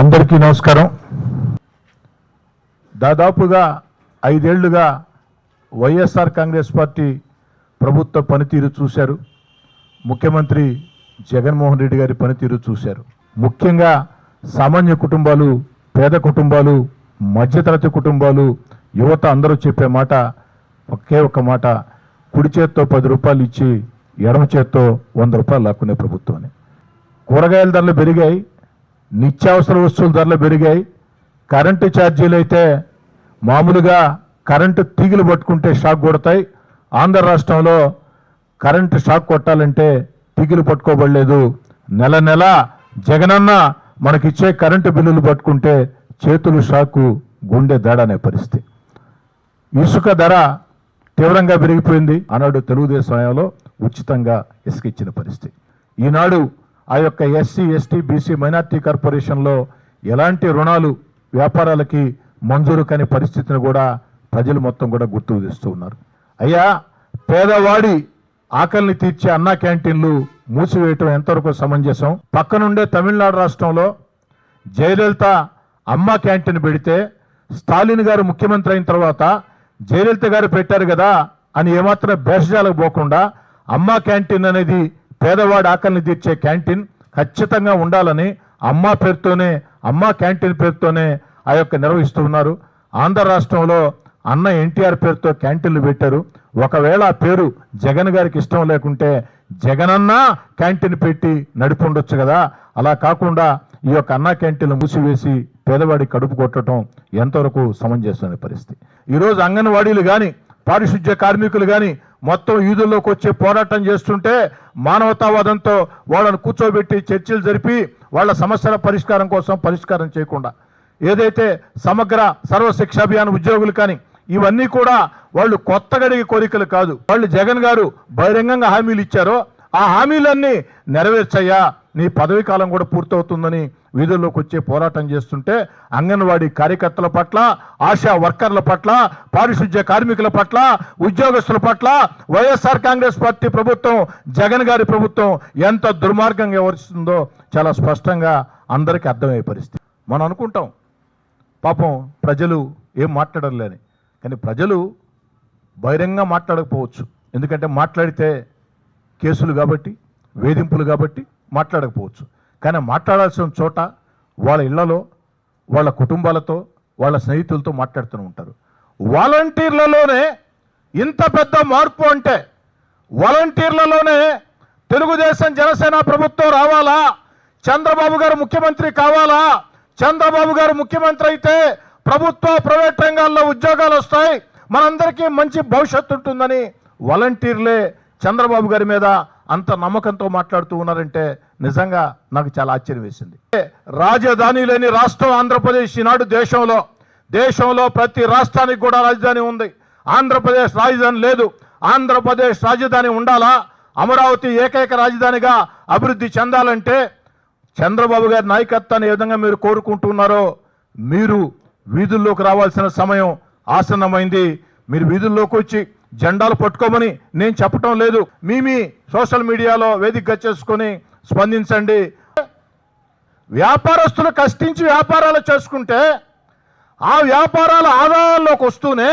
అందరికీ నమస్కారం. దాదాపుగా ఐదేళ్ళుగా వైఎస్ఆర్ కాంగ్రెస్ పార్టీ ప్రభుత్వ పనితీరు చూశారు. ముఖ్యమంత్రి జగన్మోహన్ రెడ్డి గారి పనితీరు చూశారు. ముఖ్యంగా సామాన్య కుటుంబాలు పేద కుటుంబాలు మధ్యతరగతి కుటుంబాలు యువత అందరూ చెప్పే మాట ఒకే ఒక మాట కుడి చేత్తో పది రూపాయలు ఇచ్చి ఎడమ చేత్తో వంద రూపాయలు లాక్కునే ప్రభుత్వాన్ని కూరగాయల ధరలు పెరిగాయి. నిత్యావసర వస్తువుల ధరలు పెరిగాయి. కరెంటు ఛార్జీలు అయితే మామూలుగా కరెంటు తీగలు పట్టుకుంటే షాక్ కొడతాయి. ఆంధ్ర రాష్ట్రంలో కరెంటు షాక్ కొట్టాలంటే తీగలు పట్టుకోబడలేదు. నెల నెల జగనన్న మనకిచ్చే కరెంటు బిల్లులు పట్టుకుంటే చేతులు షాకు గుండె దడ అనే పరిస్థితి. ఇసుక ధర తీవ్రంగా పెరిగిపోయింది. ఆనాడు తెలుగుదేశం హయాంలో ఉచితంగా ఇసుక ఇచ్చిన పరిస్థితి. ఈనాడు ఆ యొక్క ఎస్సీ ఎస్టీ బీసీ మైనార్టీ కార్పొరేషన్లో ఎలాంటి రుణాలు వ్యాపారాలకి మంజూరు కాని పరిస్థితిని కూడా ప్రజలు మొత్తం కూడా గుర్తుకు తెస్తూ ఉన్నారు. అయ్యా పేదవాడి ఆకలిని తీర్చే అన్నా క్యాంటీన్లు మూసివేయటం ఎంతవరకు సమంజసం? పక్కనుండే తమిళనాడు రాష్ట్రంలో జయలలిత అమ్మ క్యాంటీన్ పెడితే స్టాలిన్ గారు ముఖ్యమంత్రి అయిన తర్వాత జయలలిత గారు పెట్టారు కదా అని ఏమాత్రం భేషజాలకు పోకుండా అమ్మ క్యాంటీన్ అనేది పేదవాడి ఆకలిని తీర్చే క్యాంటీన్ ఖచ్చితంగా ఉండాలని అమ్మ పేరుతోనే అమ్మ క్యాంటీన్ పేరుతోనే ఆ యొక్క నిర్వహిస్తూ ఉన్నారు. ఆంధ్ర రాష్ట్రంలో అన్న ఎన్టీఆర్ పేరుతో క్యాంటీన్లు పెట్టారు. ఒకవేళ ఆ పేరు జగన్ గారికి ఇష్టం లేకుంటే జగనన్న క్యాంటీన్ పెట్టి నడిపి ఉండొచ్చు కదా. అలా కాకుండా ఈ యొక్క అన్న క్యాంటీన్లు మూసివేసి పేదవాడి కడుపు కొట్టడం ఎంతవరకు సమంజసమైన పరిస్థితి? ఈరోజు అంగన్వాడీలు కానీ పారిశుద్ధ్య కార్మికులు కానీ మొత్తం యూదుల్లోకి వచ్చి పోరాటం చేస్తుంటే మానవతావాదంతో వాళ్ళను కూర్చోబెట్టి చర్చలు జరిపి వాళ్ళ సమస్యల పరిష్కారం కోసం పరిష్కారం చేయకుండా ఏదైతే సమగ్ర సర్వశిక్ష అభియాన్ ఉద్యోగులు కానీ ఇవన్నీ కూడా వాళ్ళు కొత్త గడిగి కోరికలు కాదు. వాళ్ళు జగన్ గారు బహిరంగంగా హామీలు ఇచ్చారో ఆ హామీలన్నీ నెరవేర్చయ్యా. నీ పదవి కాలం కూడా పూర్తవుతుందని వీధుల్లోకి వచ్చే పోరాటం చేస్తుంటే అంగన్వాడీ కార్యకర్తల పట్ల ఆశా వర్కర్ల పట్ల పారిశుద్ధ్య కార్మికుల పట్ల ఉద్యోగస్తుల పట్ల వైఎస్ఆర్ కాంగ్రెస్ పార్టీ ప్రభుత్వం జగన్ గారి ప్రభుత్వం ఎంత దుర్మార్గంగా వ్యవహరిస్తుందో చాలా స్పష్టంగా అందరికీ అర్థమయ్యే పరిస్థితి. మనం అనుకుంటాం పాపం ప్రజలు ఏం మాట్లాడలేని. కానీ ప్రజలు బహిరంగ మాట్లాడకపోవచ్చు. ఎందుకంటే మాట్లాడితే కేసులు కాబట్టి వేధింపులు కాబట్టి మాట్లాడకపోవచ్చు. కానీ మాట్లాడాల్సిన చోట వాళ్ళ ఇళ్ళలో వాళ్ళ కుటుంబాలతో వాళ్ళ స్నేహితులతో మాట్లాడుతూ ఉంటారు. వాలంటీర్లలోనే ఇంత పెద్ద మార్పు అంటే వాలంటీర్లలోనే తెలుగుదేశం జనసేన ప్రభుత్వం రావాలా? చంద్రబాబు గారు ముఖ్యమంత్రి కావాలా? చంద్రబాబు గారు ముఖ్యమంత్రి అయితే ప్రభుత్వ ప్రైవేట్ రంగాల్లో ఉద్యోగాలు వస్తాయి. మనందరికీ మంచి భవిష్యత్తు ఉంటుందని వాలంటీర్లే చంద్రబాబు గారి మీద అంత నమ్మకంతో మాట్లాడుతూ ఉన్నారంటే నిజంగా నాకు చాలా ఆశ్చర్యం వేసింది. రాజధాని లేని రాష్ట్రం ఆంధ్రప్రదేశ్ ఈనాడు దేశంలో దేశంలో ప్రతి రాష్ట్రానికి కూడా రాజధాని ఉంది. ఆంధ్రప్రదేశ్ రాజధాని లేదు. ఆంధ్రప్రదేశ్ రాజధాని ఉండాలా? అమరావతి ఏకైక రాజధానిగా అభివృద్ధి చెందాలంటే చంద్రబాబు గారి నాయకత్వాన్ని ఏ విధంగా మీరు కోరుకుంటున్నారో మీరు వీధుల్లోకి రావాల్సిన సమయం ఆసన్నమైంది. మీరు వీధుల్లోకి వచ్చి జెండాలు పట్టుకోమని నేను చెప్పటం లేదు. మీ మీ సోషల్ మీడియాలో వేదికగా చేసుకొని స్పందించండి. వ్యాపారస్తులు కష్టించి వ్యాపారాలు చేసుకుంటే ఆ వ్యాపారాల ఆదాయాల్లోకి వస్తూనే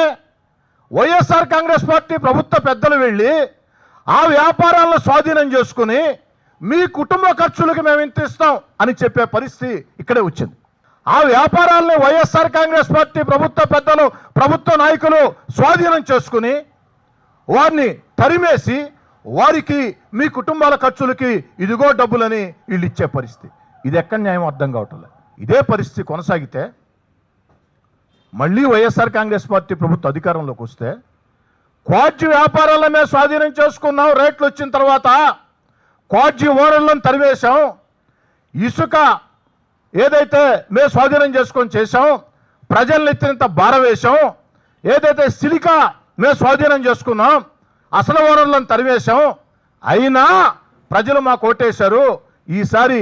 వైఎస్ఆర్ కాంగ్రెస్ పార్టీ ప్రభుత్వ పెద్దలు వెళ్ళి ఆ వ్యాపారాలను స్వాధీనం చేసుకుని మీ కుటుంబ ఖర్చులకు మేము ఇంత ఇస్తాం అని చెప్పే పరిస్థితి ఇక్కడే వచ్చింది. ఆ వ్యాపారాలని వైఎస్ఆర్ కాంగ్రెస్ పార్టీ ప్రభుత్వ పెద్దలు ప్రభుత్వ నాయకులు స్వాధీనం చేసుకుని వారిని తరిమేసి వారికి మీ కుటుంబాల ఖర్చులకి ఇదిగో డబ్బులని వీళ్ళు ఇచ్చే పరిస్థితి. ఇది ఎక్కడ న్యాయం అర్థం కావట్లేదు ఇదే పరిస్థితి కొనసాగితే మళ్ళీ వైఎస్ఆర్ కాంగ్రెస్ పార్టీ ప్రభుత్వ అధికారంలోకి వస్తే క్వాడ్జి వ్యాపారాల మీద స్వాధీనం చేసుకున్నాం రేట్లు వచ్చిన తర్వాత క్వాడ్జి ఓనర్లను తరివేశాం ఇసుక ఏదైతే మేము స్వాధీనం చేసుకొని చేశాం ప్రజల్ని ఎత్తినంత భారం ఏదైతే సిలికా మేము స్వాధీనం చేసుకున్నాం. అసలు ఓనర్లను తరివేశాం అయినా ప్రజలు మాకు ఓటేశారు. ఈసారి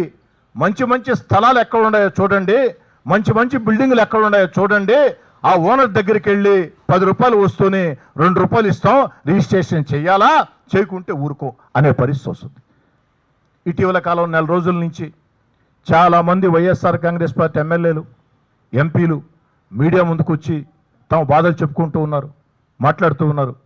మంచి మంచి స్థలాలు ఎక్కడ ఉన్నాయో చూడండి. మంచి మంచి బిల్డింగులు ఎక్కడ ఉన్నాయో చూడండి. ఆ ఓనర్ దగ్గరికి వెళ్ళి పది రూపాయలు వస్తూనే రెండు రూపాయలు ఇస్తాం. రిజిస్ట్రేషన్ చేయాలా? చేయకుంటే ఊరుకో అనే పరిస్థితి వస్తుంది. ఇటీవల కాలం నెల రోజుల నుంచి చాలామంది వైఎస్ఆర్ కాంగ్రెస్ పార్టీ ఎమ్మెల్యేలు ఎంపీలు మీడియా ముందుకు వచ్చి తమ బాధలు చెప్పుకుంటూ ఉన్నారు. మాట్లాడుతూ ఉన్నారు.